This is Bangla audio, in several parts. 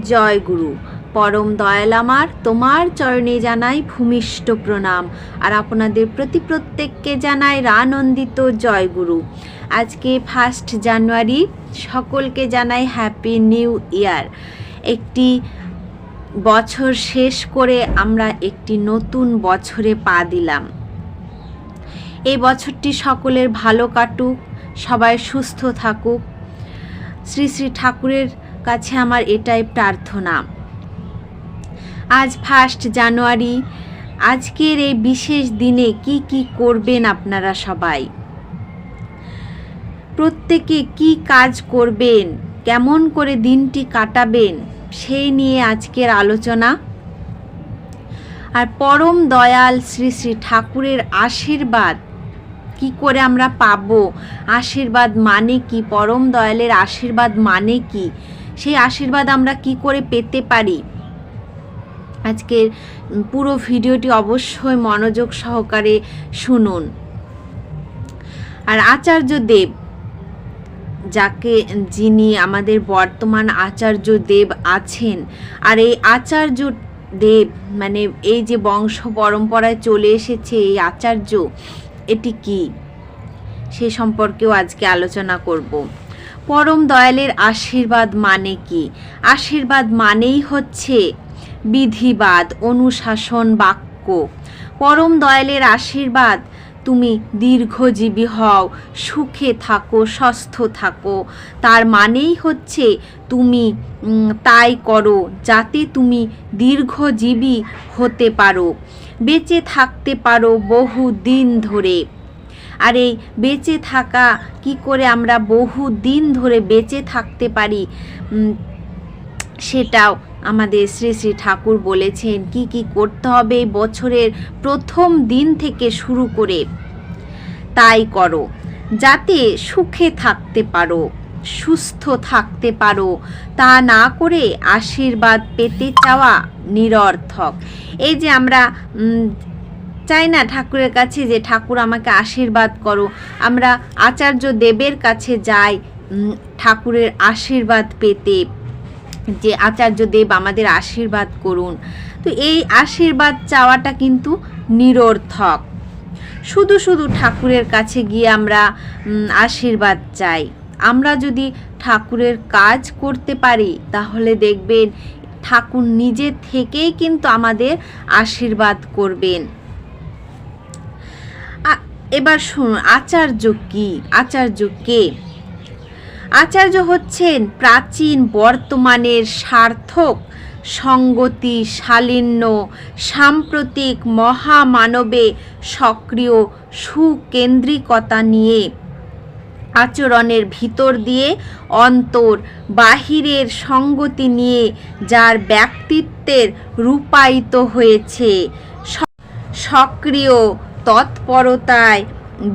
জয় গুরু। পরম দয়াল আমার, তোমার চরণে জানাই ভূমিষ্ঠ প্রণাম। আর আপনাদের প্রতি প্রত্যেককে জানাই রানন্দিত জয় গুরু। আজকে ফার্স্ট জানুয়ারি সকলকে জানাই হ্যাপি নিউ ইয়ার একটি বছর শেষ করে আমরা একটি নতুন বছরে পা দিলাম। এই বছরটি সকলের ভালো কাটুক, সবাই সুস্থ থাকুক। শ্রী শ্রী ঠাকুরের কাছে আমার এটাই প্রার্থনা। আজ ফার্স্ট জানুয়ারি আজকের এই বিশেষ দিনে কি কি করবেন আপনারা সবাই? প্রত্যেকে কি কাজ করবেন? কেমন করে দিনটি কাটাবেন? সেই নিয়ে আজকের আলোচনা। আর পরম দয়াল শ্রী শ্রী ঠাকুরের আশীর্বাদ কি করে আমরা পাবো? আশীর্বাদ মানে কি? পরম দয়ালের আশীর্বাদ মানে কি? সেই আশীর্বাদ আমরা কি করে পেতে পারি? আজকের পুরো ভিডিওটি অবশ্যই মনোযোগ সহকারে শুনুন। আর আচার্য দেব, যাকে যিনি আমাদের বর্তমান আচার্য দেব আছেন, আর এই আচার্য দেব মানে এই যে বংশ পরম্পরায় চলে এসেছে এই আচার্য, এটি কি? সে সম্পর্কেও আজকে আলোচনা করব। পরম দয়ালের আশীর্বাদ মানে কি? আশীর্বাদ মানেই হচ্ছে বিধিবাদ, অনুশাসন, বাক্য। পরম দয়ালের আশীর্বাদ, তুমি দীর্ঘজীবী হও, সুখে থাকো সুস্থ থাকো। তার মানেই হচ্ছে তুমি তাই করো, যাতে তুমি দীর্ঘজীবী হতে পারো। বেঁচে থাকতে পারো বহু দিন ধরে। আর এই বেঁচে থাকা, কি করে আমরা বহু দিন ধরে বেঁচে থাকতে পারি? সেটাও আমাদের শ্রী শ্রী ঠাকুর বলেছেন। কি কি করতে হবে বছরের প্রথম দিন থেকে শুরু করে? তাই করো, যাতে সুখে থাকতে পারো, সুস্থ থাকতে পারো। তা না করে আশীর্বাদ পেতে চাওয়া নিরর্থক। এই যে আমরা চাই না ঠাকুরের কাছে যে, ঠাকুর, আমাকে আশীর্বাদ করো। আমরা আচার্য দেবের কাছে যাই ঠাকুরের আশীর্বাদ পেতে। যে আচার্য দেব আমাদের আশীর্বাদ করুন। তো এই আশীর্বাদ চাওয়াটা কিন্তু নিরর্থক। শুধু শুধু ঠাকুরের কাছে গিয়ে আমরা আশীর্বাদ চাই। আমরা যদি ঠাকুরের কাজ করতে পারি, তাহলে দেখবেন ঠাকুর নিজে থেকেই কিন্তু আমাদের আশীর্বাদ করবেন। এবার শুনুন, আচার্য কি? আচার্য কে? আচার্য হচ্ছেন প্রাচীন বর্তমানের সার্থক, সঙ্গতি শালিন্য সাম্প্রতিক মহামানবে সক্রিয় সুকেন্দ্রিকতা নিয়ে। আচরণের ভিতর দিয়ে অন্তর, বাহিরের সঙ্গতি নিয়ে যার ব্যক্তিত্বের রূপায়িত হয়েছে। সক্রিয় তৎপরতায়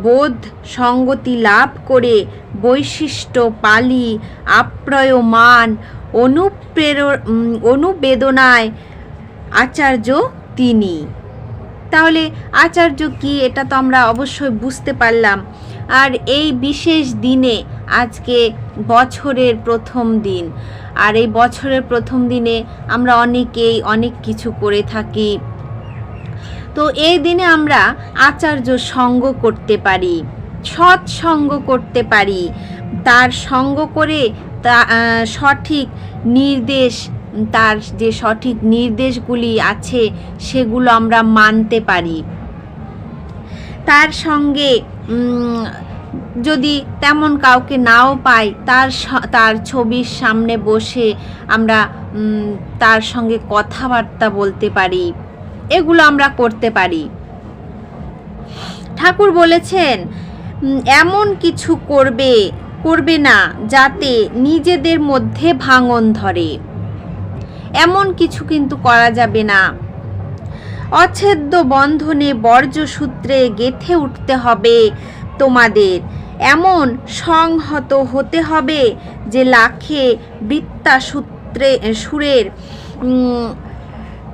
বোধ সঙ্গতি লাভ করে বৈশিষ্ট্য পালি, আপ্রয়মান, অনুপ্রের অনুবেদনায় আচার্য তিনি। তাহলে আচার্য কি এটা তো আমরা অবশ্যই বুঝতে পারলাম। আর এই বিশেষ দিনে আজকে বছরের প্রথম দিন। আর এই বছরের প্রথম দিনে আমরা অনেকেই অনেক কিছু করে থাকি। তো এই দিনে আমরা আচার্য সঙ্গ করতে পারি, সৎ সঙ্গ করতে পারি। তার সঙ্গ করে তা সঠিক নির্দেশ, তার যে সঠিক নির্দেশগুলি আছে সেগুলো আমরা মানতে পারি। তার সঙ্গে যদি তেমন কাউকে নাও পাই, তার তার ছবির সামনে বসে আমরা তার সঙ্গে কথাবার্তা বলতে পারি। এগুলো আমরা করতে পারি। ঠাকুর বলেছেন এমন কিছু করবে করবে না, যাতে নিজেদের মধ্যে ভাঙন ধরে। এমন কিছু কিন্তু করা যাবে না। অচ্ছেদ্য বন্ধনে বর্জ্য সূত্রে গেথে উঠতে হবে তোমাদের। এমন সংহত হতে হবে যে লাখে বৃত্তাসূত্রে, সুরের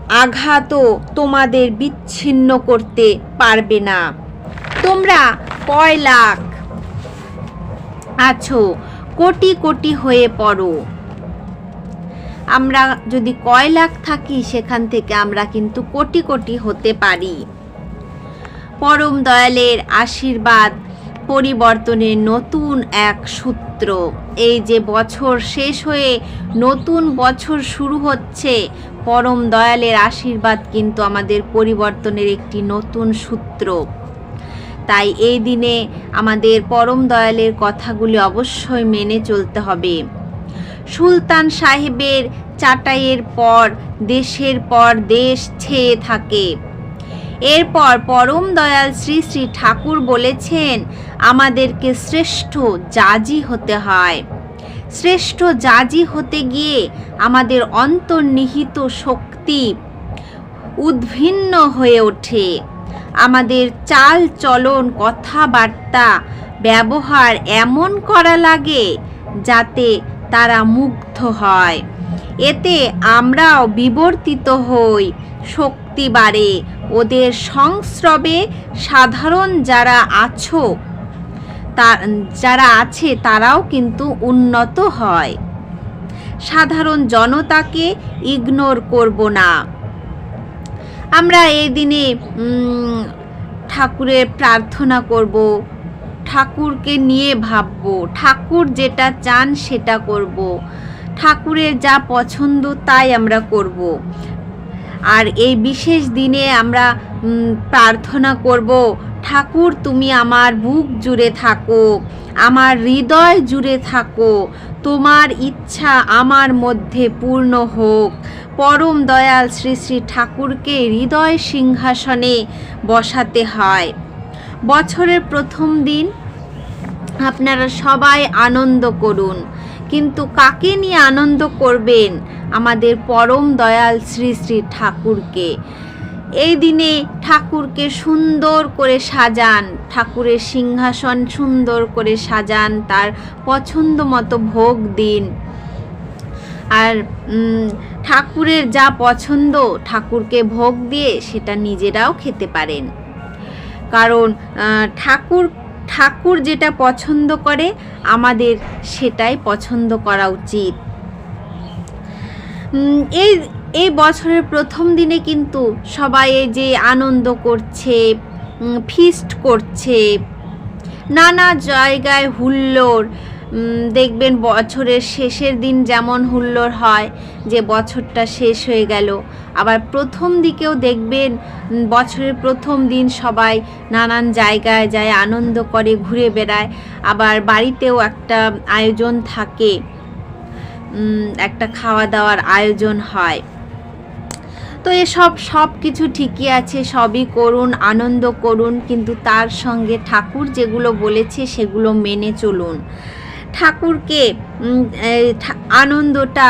আঘাতও তোমাদের বিচ্ছিন্ন করতে পারবে না। তোমরা কয় লাখ? আছো, কোটি কোটি হয়ে পড়ো। আমরা যদি কয় লাখ থাকি, সেখান থেকে আমরা কিন্তু কোটি কোটি হতে পারি। পরম দয়ালের আশীর্বাদ পরিবর্তনের নতুন এক সূত্র। এই যে বছর শেষ হয়ে নতুন বছর শুরু হচ্ছে, পরম দয়ালের আশীর্বাদ কিন্তু আমাদের পরিবর্তনের একটি নতুন সূত্র। তাই এই দিনে আমাদের পরম দয়ালের কথাগুলি অবশ্যই মেনে চলতে হবে। সুলতান সাহেবের চাটাইয়ের পর, দেশের পর দেশ ছেয়ে থাকে। এরপর পরম দয়াল শ্রী শ্রী ঠাকুর বলেছেন, আমাদেরকে শ্রেষ্ঠ জাজি হতে হয়। শ্রেষ্ঠ জাজি হতে গিয়ে আমাদের অন্তর্নিহিত শক্তি উদ্ভিন্ন হয়ে ওঠে। আমাদের চাল চলন কথাবার্তা ব্যবহার এমন করা লাগে যাতে তারা মুগ্ধ হয়। এতে আমরাও বিবর্তিত হই, শক্তি বাড়ে ওদের সংস্রবে সাধারণ যারা আছো, তার, যারা আছে তারাও কিন্তু উন্নত হয়। সাধারণ জনতাকে ইগনোর করব না। আমরা এই দিনে ঠাকুরের প্রার্থনা করব, ঠাকুরকে নিয়ে ভাববো, ঠাকুর যেটা চান সেটা করব, ঠাকুরের যা পছন্দ তাই আমরা করব। আর এই বিশেষ দিনে আমরা প্রার্থনা করব, ঠাকুর, তুমি আমার বুক জুড়ে থাকো, আমার হৃদয় জুড়ে থাকো, তোমার ইচ্ছা আমার মধ্যে পূর্ণ হোক। পরম দয়াল শ্রী শ্রী ঠাকুরকে হৃদয় সিংহাসনে বসাতে হয়। বছরের প্রথম দিন আপনারা সবাই আনন্দ করুন। কিন্তু কাকে নিয়ে আনন্দ করবেন? আমাদের পরম দয়াল শ্রী শ্রী ঠাকুরকে। এই দিনে ঠাকুরকে সুন্দর করে সাজান, ঠাকুরের সিংহাসন সুন্দর করে সাজান, তার পছন্দ মতো ভোগ দিন। আর ঠাকুরের যা পছন্দ, ঠাকুরকে ভোগ দিয়ে সেটা নিজেরাও খেতে পারেন। কারণ ঠাকুর ঠাকুর যেটা পছন্দ করে, আমাদের সেটাই পছন্দ করা উচিত। এই এই বছরের প্রথম দিনে কিন্তু সবাই যে আনন্দ করছে ফিস্ট করছে, নানা জায়গায় হুল্লোড় দেখবেন বছরের শেষের দিন যেমন হুল্লোড় হয়, যে বছরটা শেষ হয়ে গেল। আবার প্রথম দিকেও দেখবেন বছরের প্রথম দিন সবাই নানান জায়গায় যায়, আনন্দ করে, ঘুরে বেড়ায়। আবার বাড়িতেও একটা আয়োজন থাকে একটা খাওয়া দাওয়ার আয়োজন হয়। তো এসব সব কিছু ঠিকই আছে, সবই করুন, আনন্দ করুন, কিন্তু তার সঙ্গে ঠাকুর যেগুলো বলেছে সেগুলো মেনে চলুন। ঠাকুরকে আনন্দটা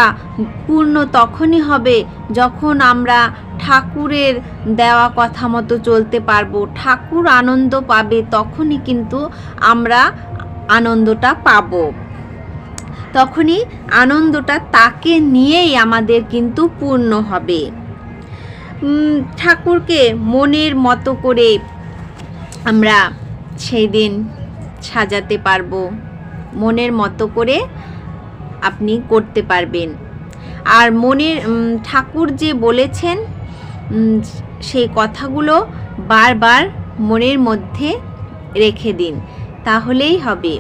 পূর্ণ তখনই হবে যখন আমরা ঠাকুরের দেওয়া কথা মতো চলতে পারব। ঠাকুর আনন্দ পাবে তখনই কিন্তু আমরা আনন্দটা পাবো। তখনই আনন্দটা তাকে নিয়েই আমাদের কিন্তু পূর্ণ হবে। ঠাকুরকে মনের মতো করে আমরা সেই দিন সাজাতে পারব। মনের মতো করে আপনি করতে পারবেন। আর মনের ঠাকুর যে বলেছেন সেই কথাগুলো বারবার মনের মধ্যে রেখে দিন। তাহলেই হবে।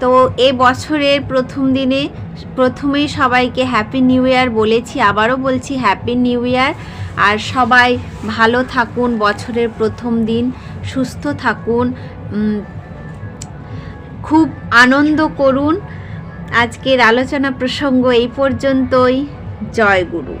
তো এ বছরের প্রথম দিনে, প্রথমেই সবাইকে হ্যাপি নিউ ইয়ার বলেছি, আবারও বলছি হ্যাপি নিউ ইয়ার আর সবাই ভালো থাকুন বছরের প্রথম দিন, সুস্থ থাকুন খুব আনন্দ করুন। আজকের আলোচনা প্রসঙ্গ এই পর্যন্তই। জয় গুরু।